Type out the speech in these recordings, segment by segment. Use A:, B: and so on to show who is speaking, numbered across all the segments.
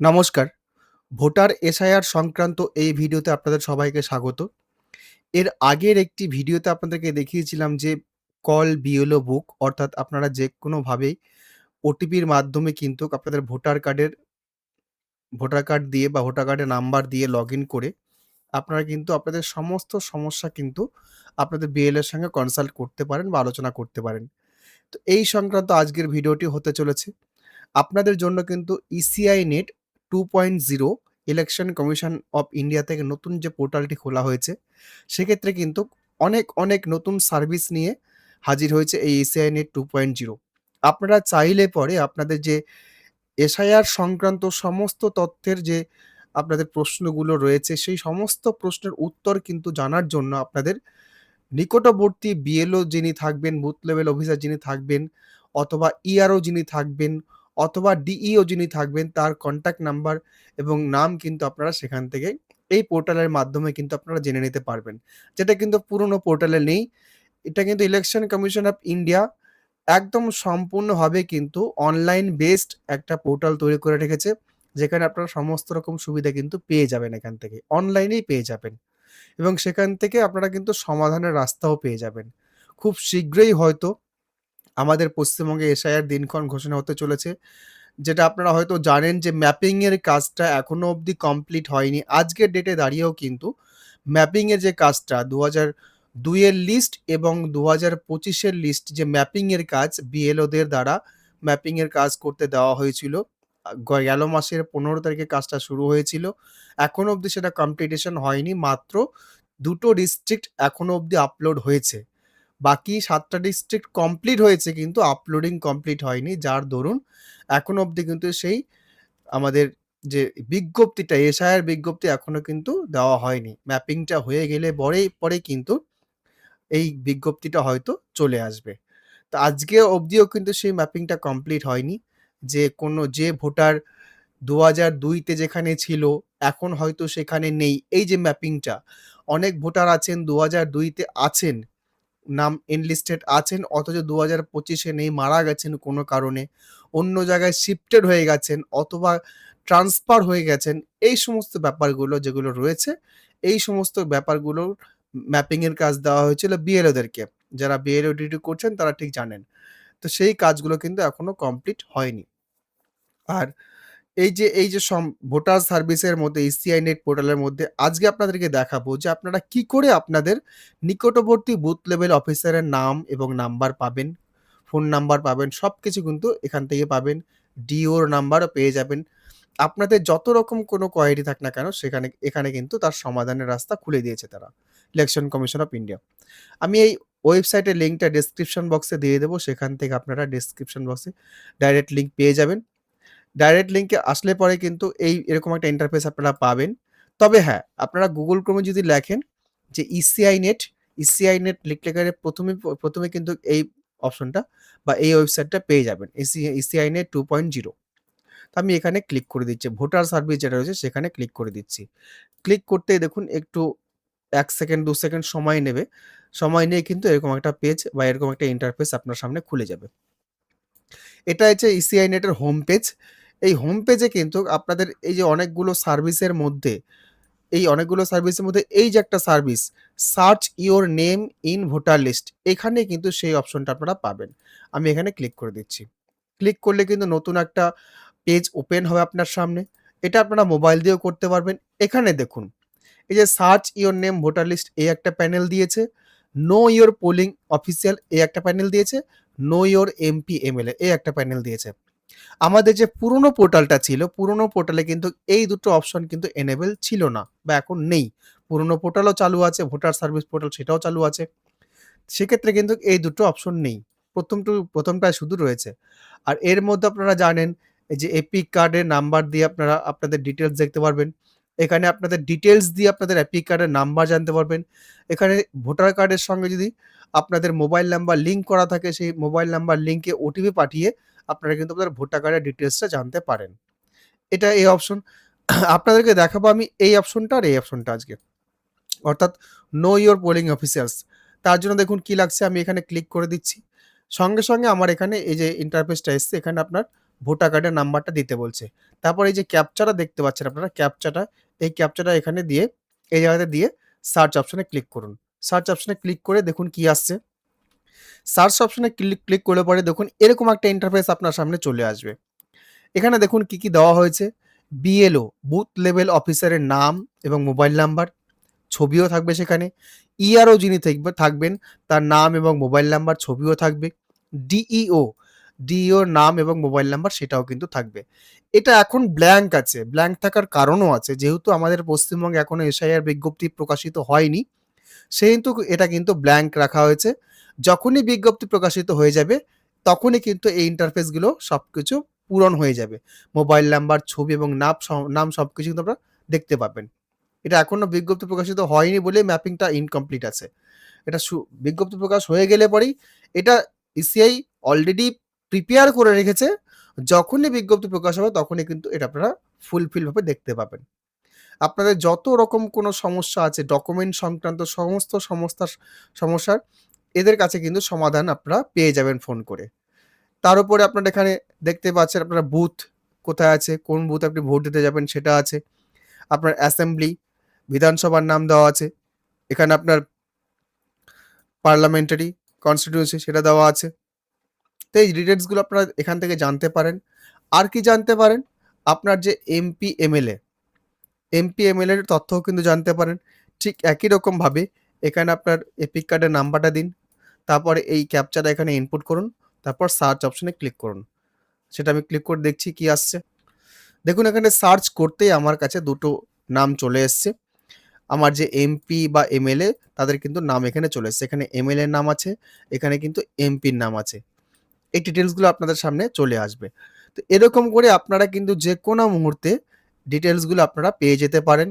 A: নমস্কার। Voter SIR সংক্রান্ত এই ভিডিওতে আপনাদের সবাইকে স্বাগত। এর আগের একটি ভিডিওতে আপনাদেরকে দেখিয়েছিলাম যে কল বিএলও বুক, অর্থাৎ আপনারা যেকোনোভাবেই ওটিপির মাধ্যমে কিন্তু আপনাদের ভোটার কার্ডের, ভোটার কার্ড দিয়ে বা ভোটার কার্ডের নাম্বার দিয়ে লগইন করে আপনারা কিন্তু আপনাদের সমস্ত সমস্যা কিন্তু আপনাদের বিএলওর সঙ্গে কনসাল্ট করতে পারেন বা আলোচনা করতে পারেন। তো এই সংক্রান্ত আজকের ভিডিওটি হতে চলেছে। আপনাদের জন্য কিন্তু ECI net 2.0 election commission of India থেকে নতুন যে পোর্টালটি খোলা হয়েছে, সেক্ষেত্রে কিন্তু অনেক, অনেক নতুন সার্ভিস নিয়ে হাজির হয়েছে এই ইসিআই নেট 2.0 আপনারা চাইলে পরে আপনাদের যে এসআইআর সংক্রান্ত সমস্ত তথ্যের যে আপনাদের প্রশ্নগুলো রয়েছে, সেই সমস্ত প্রশ্নের উত্তর কিন্তু জানার জন্য আপনাদের নিকটবর্তী বিএলও যিনি থাকবেন, বুথ লেভেল অফিসার যিনি থাকবেন অথবা ইআরও যিনি থাকবেন অথবা ডিইও যিনি থাকবেন, তার কন্ট্যাক্ট নাম্বার এবং নাম কিন্তু আপনারা সেখান থেকে এই পোর্টালের মাধ্যমে কিন্তু আপনারা জেনে নিতে পারবেন। যেটা কিন্তু পুরনো পোর্টালে নেই। এটা কিন্তু ইলেকশন কমিশন অফ ইন্ডিয়া একদম সম্পূর্ণভাবে কিন্তু অনলাইন বেসড একটা পোর্টাল তৈরি করে রেখেছে। যেখানে আপনারা সমস্ত রকম সুবিধা কিন্তু পেয়ে যাবেন এখান থেকে। অনলাইনেই পেয়ে যাবেন। এবং সেখান থেকে আপনারা কিন্তু সমাধানের রাস্তাও পেয়ে যাবেন। খুব শীঘ্রই হয়তো আমাদের পশ্চিমবঙ্গে এসআইআর দিনক্ষণ ঘোষণা হতে চলেছে। যেটা আপনারা হয়তো জানেন যে ম্যাপিং এর কাজটা এখনও অবধি কমপ্লিট হয়নি। আজকের ডেটে দাঁড়িয়েও কিন্তু ম্যাপিং এর যে কাজটা ২০০২ দুইয়ের লিস্ট এবং দু হাজার পঁচিশের লিস্ট যে ম্যাপিং এর কাজ বিএলওদের দ্বারা ম্যাপিং এর কাজ করতে দেওয়া হয়েছিল। গেল মাসের ১৫ তারিখে কাজটা শুরু হয়েছিল। এখনও অবধি সেটা কমপ্লিটেশন হয়নি। মাত্র ২ টো ডিস্ট্রিক্ট এখনও অবধি আপলোড হয়েছে। বাকি সাতটা ডিস্ট্রিক্ট কমপ্লিট হয়েছে কিন্তু আপলোডিং কমপ্লিট হয়নি। যার দরুন এখনও অবধি কিন্তু সেই আমাদের যে বিজ্ঞপ্তিটা, এসআইআর বিজ্ঞপ্তি এখনও কিন্তু দেওয়া হয়নি। ম্যাপিংটা হয়ে গেলে পরেই, পরে কিন্তু এই বিজ্ঞপ্তিটা হয়তো চলে আসবে। তো আজকে অবধিও কিন্তু সেই ম্যাপিংটা কমপ্লিট হয়নি। যে কোনো, যে ভোটার দু হাজার দুইতে যেখানে ছিল, এখন হয়তো সেখানে নেই। এই যে ম্যাপিংটা, অনেক ভোটার আছেন দু হাজার দুইতে আছেন। নাম এনলিস্টেড আছেন অথচ ২০২৫ পঁচিশে নেই মারা গেছেন কোনো কারণে। অন্য জায়গায় শিফটেড হয়ে গেছেন অথবা ট্রান্সফার হয়ে গেছেন। এই সমস্ত ব্যাপারগুলো যেগুলো রয়েছে, এই সমস্ত ব্যাপারগুলোর ম্যাপিংয়ের কাজ দেওয়া হয়েছিল বিএলওদেরকে। যারা বিএলও ডিউটি করছেন তারা ঠিক জানেন। তো সেই কাজগুলো কিন্তু এখনও কমপ্লিট হয়নি। আর এই যে এই যে ভোটার সার্ভিসের মধ্যে ইসিআই নেট পোর্টালের মধ্যে আজকে আপনাদেরকে দেখাবো যে আপনারা কি করে আপনাদের নিকটবর্তী বুথ লেভেল অফিসারের নাম এবং নাম্বার পাবেন, ফোন নাম্বার পাবেন সব কিছু কিন্তু এখান থেকে পাবেন। ডিওর নাম্বারও পেয়ে যাবেন। আপনাদের যত রকম কোনো কোয়েরি থাক না কেন সেখানে এখানে কিন্তু তার সমাধানের রাস্তা খুলে দিয়েছে তারা। Election commission of India. আমি এই ওয়েবসাইটের লিঙ্কটা ডেসক্রিপশন বক্সে দিয়ে দেবো। সেখান থেকে আপনারা ডেসক্রিপশন বক্সে ডাইরেক্ট লিঙ্ক পেয়ে যাবেন। ডাইরেক্ট লিঙ্কে আসলে পরে কিন্তু এই এরকম একটা ইন্টারফেস আপনারা পাবেন। তবে হ্যাঁ, আপনারা গুগল ক্রোমে যদি লেখেন যে ইসিআই নেট, ইসিআই নেট লিখলে পরে ১ম এ ১ম এ কিন্তু এই অপশনটা বা এই ওয়েবসাইটটা পেয়ে যাবেন। ইসি ইসিআই নেট 2.0 তো আমি এখানে ক্লিক করে দিচ্ছি। ভোটার সার্ভিস যেটা রয়েছে সেখানে ক্লিক করে দিচ্ছি। ক্লিক করতেই দেখুন একটু এক সেকেন্ড দু সেকেন্ড সময় নেবে। সময় নিয়ে কিন্তু এরকম একটা পেজ বা এরকম একটা ইন্টারফেস আপনার সামনে খুলে যাবে। এটা হচ্ছে ইসিআই নেটের হোম পেজ। এই হোম পেজে কিন্তু আপনাদের এই যে অনেকগুলো সার্ভিসের মধ্যে, এই অনেকগুলো সার্ভিসের মধ্যে এই যে একটা service search your name in voter list এখানে কিন্তু সেই অপশনটা আপনারা পাবেন। আমি এখানে ক্লিক করে দিচ্ছি। ক্লিক করলে কিন্তু নতুন একটা পেজ ওপেন হবে আপনার সামনে। এটা আপনারা মোবাইল দিয়েও করতে পারবেন। এখানে দেখুন, এই যে search your name voter list এই একটা প্যানেল দিয়েছে। নো ইউর পোলিং অফিসিয়াল এই একটা প্যানেল দিয়েছে। নো ইউর এমপি এমএলএ এই একটা প্যানেল দিয়েছে। আমাদের যে পুরনো পোর্টালটা ছিল, পুরনো পোর্টালে কিন্তু এই দুটো অপশন কিন্তু এনেবেল ছিল না বা এখন নেই। পুরনো পোর্টালও চালু আছে, ভোটার সার্ভিস পোর্টাল সেটাও চালু আছে। সেক্ষেত্রে কিন্তু এই দুটো অপশন নেই। ১ম টু ১ম টায় শুধু রয়েছে। আর এর মধ্যে আপনারা জানেন যে এপিক কার্ডের নাম্বার দিয়ে আপনারা আপনাদের ডিটেলস দেখতে পারবেন। এখানে আপনাদের ডিটেলস দিয়ে আপনাদের এপিক কার্ডের নাম্বার জানতে পারবেন। এখানে ভোটার কার্ডের সঙ্গে যদি আপনাদের মোবাইল নাম্বার লিঙ্ক করা থাকে সেই মোবাইল নাম্বার লিঙ্কে ওটিপি পাঠিয়ে আপনারা কিন্তু আপনাদের ভোটার কার্ডের ডিটেলসটা জানতে পারেন। এটা এই অপশন। আপনাদেরকে দেখাবো আমি এই অপশনটা আর এই অপশনটা আজকে। অর্থাৎ নো ইউর পোলিং অফিসিয়ালস তার জন্য দেখুন কি লাগছে আমি এখানে ক্লিক করে দিচ্ছি। সঙ্গে, সঙ্গে আমার এখানে এই যে ইন্টারফেসটা এসছে এখানে আপনার ভোটার কার্ডের নাম্বারটা দিতে বলছে। তারপর এই যে ক্যাপচাটা দেখতে পাচ্ছেন আপনারা ক্যাপচাটা, এই ক্যাপচাটা এখানে দিয়ে এই জায়গাতে দিয়ে সার্চ অপশনে ক্লিক করুন। সার্চ অপশনে ক্লিক করে দেখুন কি আসছে। সার্চ অপশনে ক্লিক ক্লিক করলে পরে দেখুন এরকম একটা ইন্টারফেস আপনার সামনে চলে আসবে। এখানে দেখুন কি, কি দেওয়া হয়েছে। বিএলও বুথ লেভেল অফিসারের নাম এবং মোবাইল নাম্বার, ছবিও থাকবে সেখানে। ইআরও যিনি থাকবে থাকবেন তার নাম এবং মোবাইল নাম্বার, ছবিও থাকবে। ডিইও, ডিইওর নাম এবং মোবাইল নাম্বার সেটাও কিন্তু থাকবে। এটা এখন ব্ল্যাঙ্ক আছে। ব্ল্যাঙ্ক থাকার কারণও আছে। যেহেতু আমাদের পশ্চিমবঙ্গে এখনও এসআইআর বিজ্ঞপ্তি প্রকাশিত হয়নি, সেহেতু এটা কিন্তু ব্ল্যাঙ্ক রাখা হয়েছে। যখনই বিজ্ঞপ্তি প্রকাশিত হয়ে যাবে, তখনই কিন্তু এই ইন্টারফেসগুলো সব কিছু পূরণ হয়ে যাবে। মোবাইল নাম্বার, ছবি এবং স নাম সবকিছু কিন্তু আপনারা দেখতে পাবেন। এটা এখনও বিজ্ঞপ্তি প্রকাশিত হয়নি বলে ম্যাপিংটা ইনকমপ্লিট আছে। এটা বিজ্ঞপ্তি প্রকাশ হয়ে গেলে পরেই এটা ইসিআই অলরেডি প্রিপেয়ার করে রেখেছে। যখনই বিজ্ঞপ্তি প্রকাশ হবে তখনই কিন্তু এটা আপনারা ফুলফিল ভাবে দেখতে পাবেন। আপনাদের যত রকম কোনো সমস্যা আছে ডকুমেন্ট সংক্রান্ত সমস্ত সমস্যার সমস্যার এদের কাছে কিন্তু সমাধান আপনারা পেয়ে যাবেন ফোন করে। তার উপরে আপনারা এখানে দেখতে পাচ্ছেন আপনারা বুথ কোথায় আছে, কোন বুথে আপনি ভোট দিতে যাবেন সেটা আছে। আপনার অ্যাসেম্বলি, বিধানসভার নাম দেওয়া আছে। এখানে আপনার পার্লামেন্টারি কনস্টিটিউয়েন্সি সেটা দেওয়া আছে। তো এই ডিটেইলসগুলো আপনারা এখান থেকে জানতে পারেন। আর কি জানতে পারেন? আপনার যে এমপি, এমএলএ, এমপি, এমএলএ তথ্যও কিন্তু জানতে পারেন। ঠিক একই রকমভাবে এখানে আপনার এপিক কার্ডের নাম্বারটা দিন। তারপরে এই ক্যাপচাটা এখানে ইনপুট করুন। তারপর সার্চ অপশনে ক্লিক করুন। সেটা আমি ক্লিক করে দেখছি কি আসছে। দেখুন এখানে সার্চ করতেই আমার কাছে দুটো নাম চলে এসছে। আমার যে এমপি বা এমএলএ তাদের কিন্তু নাম এখানে চলে এসছে। এখানে এমএলএ নাম আছে, এখানে কিন্তু এমপির নাম আছে। এই ডিটেইলসগুলো আপনাদের সামনে চলে আসবে। তো এরকম করে আপনারা কিন্তু যে কোনো মুহূর্তে ডিটেইলসগুলো আপনারা পেয়ে যেতে পারেন।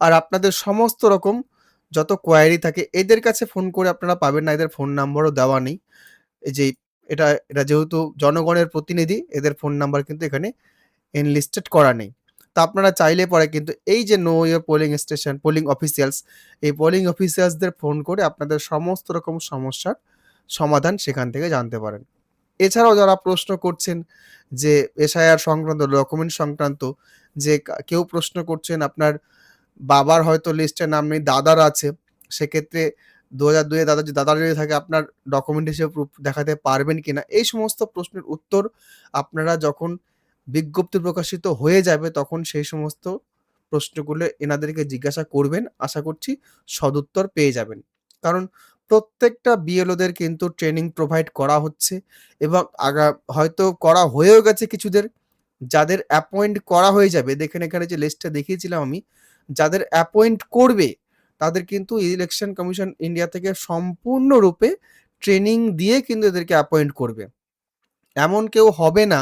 A: আর আপনাদের সমস্ত রকম যত কোয়ারি থাকে এদের কাছে ফোন করে আপনারা পাবেন না। এদের ফোন নাম্বারও দেওয়া নেই। এই যে এটা এটা যেহেতু জনগণের প্রতিনিধি এদের ফোন নাম্বার কিন্তু এখানে এনলিস্টেড করা নেই। তো আপনারা চাইলে পরে কিন্তু এই যে know your polling station, polling officials এই পোলিং অফিসিয়ালসদের ফোন করে আপনাদের সমস্ত রকম সমস্যার সমাধান সেখান থেকে জানতে পারেন। এছাড়াও যারা প্রশ্ন করছেন যে এসআইআর সংক্রান্ত ডকুমেন্ট সংক্রান্ত যে কেউ প্রশ্ন করছেন আপনার বাবার হয়তো লিস্টে নাম নেই, দাদার আছে। সেক্ষেত্রে ২০০২ এ দাদার দাদার যদি থাকে আপনার ডকুমেন্ট হিসেবে প্রুফ দেখাতে পারবেন কিনা? এই সমস্ত প্রশ্নের উত্তর আপনারা যখন বিজ্ঞপ্তি প্রকাশিত হয়ে যাবে তখন সেই সমস্ত প্রশ্নগুলো এনাদেরকে জিজ্ঞাসা করবেন। আশা করছি সদুত্তর পেয়ে যাবেন। কারণ প্রত্যেকটা বিএলওদের কিন্তু ট্রেনিং প্রোভাইড করা হচ্ছে এবং আগা হয়তো করা হয়েও গেছে কিছুদের। যাদের অ্যাপয়েন্ট করা হয়ে যাবে দেখেন এখানে যে লিস্টটা দেখিয়েছিলাম আমি, যাদের অ্যাপয়েন্ট করবে তাদের কিন্তু ইলেকশন কমিশন ইন্ডিয়া থেকে সম্পূর্ণরূপে ট্রেনিং দিয়ে কিন্তু এদেরকে অ্যাপয়েন্ট করবে। এমন কেউ হবে না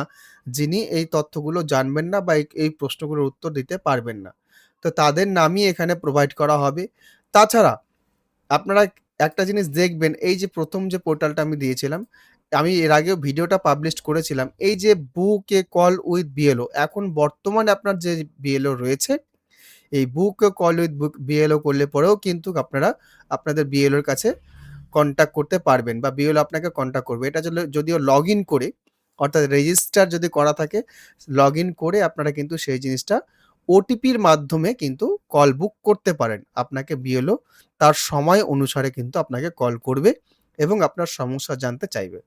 A: যিনি এই তথ্যগুলো জানবেন না বা এই প্রশ্নগুলোর উত্তর দিতে পারবেন না। তো তাদের নামই এখানে প্রোভাইড করা হবে। তাছাড়া আপনারা একটা জিনিস দেখবেন এই যে প্রথম যে পোর্টালটা আমি দিয়েছিলাম, আমি এর আগেও ভিডিওটা পাবলিশড করেছিলাম। এই যে বুকে কল উইথ বিএলও এখন বর্তমানে আপনার যে বিএলও রয়েছে, এই book call with book BLO করলে পরেও কিন্তু আপনারা আপনাদের বিএলওর কাছে কনট্যাক্ট করতে পারবেন বা বিএলও আপনাকে কন্ট্যাক্ট করবে। এটা যদিও লগইন করে অর্থাৎ রেজিস্টার যদি করা থাকে, লগ ইন করে আপনারা কিন্তু সেই জিনিসটা ওটিপির মাধ্যমে কিন্তু কল বুক করতে পারেন। আপনাকে বিএলও তার সময় অনুসারে কিন্তু আপনাকে কল করবে এবং আপনার সমস্যা জানতে চাইবে।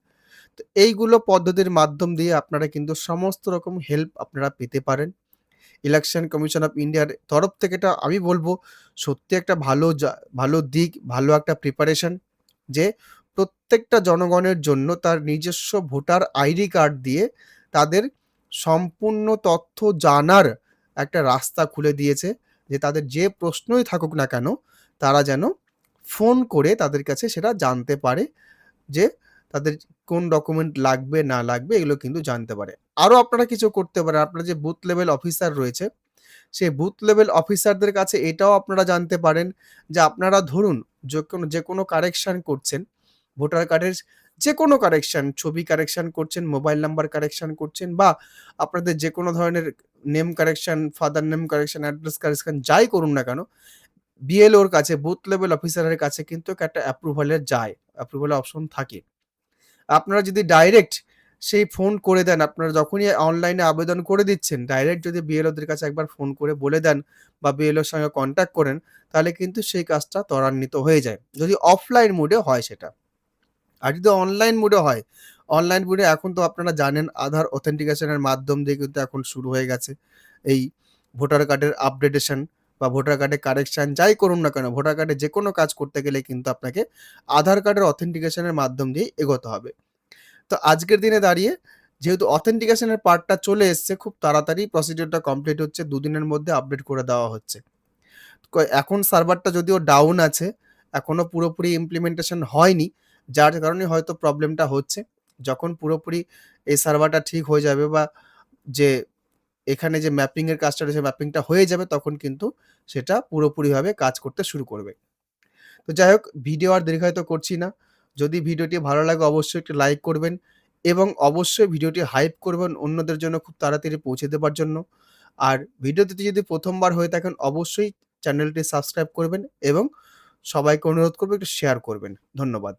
A: তো এইগুলো পদ্ধতির মাধ্যম দিয়ে আপনারা কিন্তু সমস্ত রকম হেল্প আপনারা পেতে পারেন। ইলেকশন কমিশন অফ ইন্ডিয়ার তরফ থেকে এটা আমি বলব সত্যি একটা ভালো ভালো দিক, ভালো একটা প্রিপারেশন যে প্রত্যেকটা জনগণের জন্য তার নিজস্ব ভোটার আইডি কার্ড দিয়ে তাদের সম্পূর্ণ তথ্য জানার একটা রাস্তা খুলে দিয়েছে। যে তাদের যে প্রশ্নই থাকুক না কেন, তারা যেন ফোন করে তাদের কাছে সেটা জানতে পারে যে তাদের কোন ডকুমেন্ট লাগবে না লাগবে এগুলো কিন্তু জানতে পারে। আরও আপনারা কিছু করতে পারেন। আপনার যে বুথ লেভেল অফিসার রয়েছে, সেই বুথ লেভেল অফিসারদের কাছে এটাও আপনারা জানতে পারেন যে আপনারা ধরুন যে কোনো যে কোনো কারেকশান করছেন, ভোটার কার্ডের যে কোনো কারেকশন, ছবি কারেকশন করছেন, মোবাইল নাম্বার কারেকশন করছেন বা আপনাদের যে কোনো ধরনের name correction, father name correction, address correction যাই করুন না কেন, বিএলওর কাছে বুথ লেভেল অফিসারের কাছে কিন্তু একটা অ্যাপ্রুভাল এর যায়। অ্যাপ্রুভাল এর অপশন থাকে। আপনারা যদি ডাইরেক্ট সেই ফোন করে দেন আপনারা যখনই অনলাইনে আবেদন করে দিচ্ছেন, ডাইরেক্ট যদি বিএলওদের কাছে একবার ফোন করে বলে দেন বা বিএলওর সঙ্গে কন্ট্যাক্ট করেন, তাহলে কিন্তু সেই কাজটা ত্বরান্বিত হয়ে যায়। যদি অফলাইন মোডে হয় সেটা। আর যদি অনলাইন মোডে হয়, অনলাইন মোডে এখন তো আপনারা জানেন আধার অথেন্টিকেশনের মাধ্যম দিয়ে কিন্তু এখন শুরু হয়ে গেছে। এই ভোটার কার্ডের আপডেটেশন বা ভোটার কার্ডের কারেকশন যাই করুন না কেন, ভোটার কার্ডে যে কোনো কাজ করতে গেলে কিন্তু আপনাকে আধার কার্ডের অথেন্টিকেশনের মাধ্যম দিয়ে এগোতে হবে। তো আজকের দিনে দাঁড়িয়ে যেহেতু অথেন্টিকেশনের পার্টটা চলে এসছে, খুব তাড়াতাড়ি প্রসিডিওরটা কমপ্লিট হচ্ছে। ২ দিনের মধ্যে আপডেট করে দেওয়া হচ্ছে। এখন সার্ভারটা যদিও ডাউন আছে, এখনও পুরোপুরি ইমপ্লিমেন্টেশন হয়নি। যার কারণে হয়তো প্রবলেমটা হচ্ছে। যখন পুরোপুরি এই সার্ভারটা ঠিক হয়ে যাবে বা যে এখানে যে ম্যাপিং এর কাজটা রয়েছে, ম্যাপিংটা হয়ে যাবে তখন কিন্তু সেটা পুরোপুরিভাবে কাজ করতে শুরু করবে। তো যাই হোক ভিডিও আর দীর্ঘায়িত করছি না। যদি ভিডিওটি ভালো লাগে অবশ্যই একটি লাইক করবেন এবং অবশ্যই ভিডিওটি হাইপ করবেন অন্যদের জন্য খুব তাড়াতাড়ি পৌঁছে দেবার জন্য। আর ভিডিওটিতে যদি প্রথমবার হয়ে থাকেন অবশ্যই চ্যানেলটি সাবস্ক্রাইব করবেন এবং সবাইকে অনুরোধ করব একটু শেয়ার করবেন। ধন্যবাদ।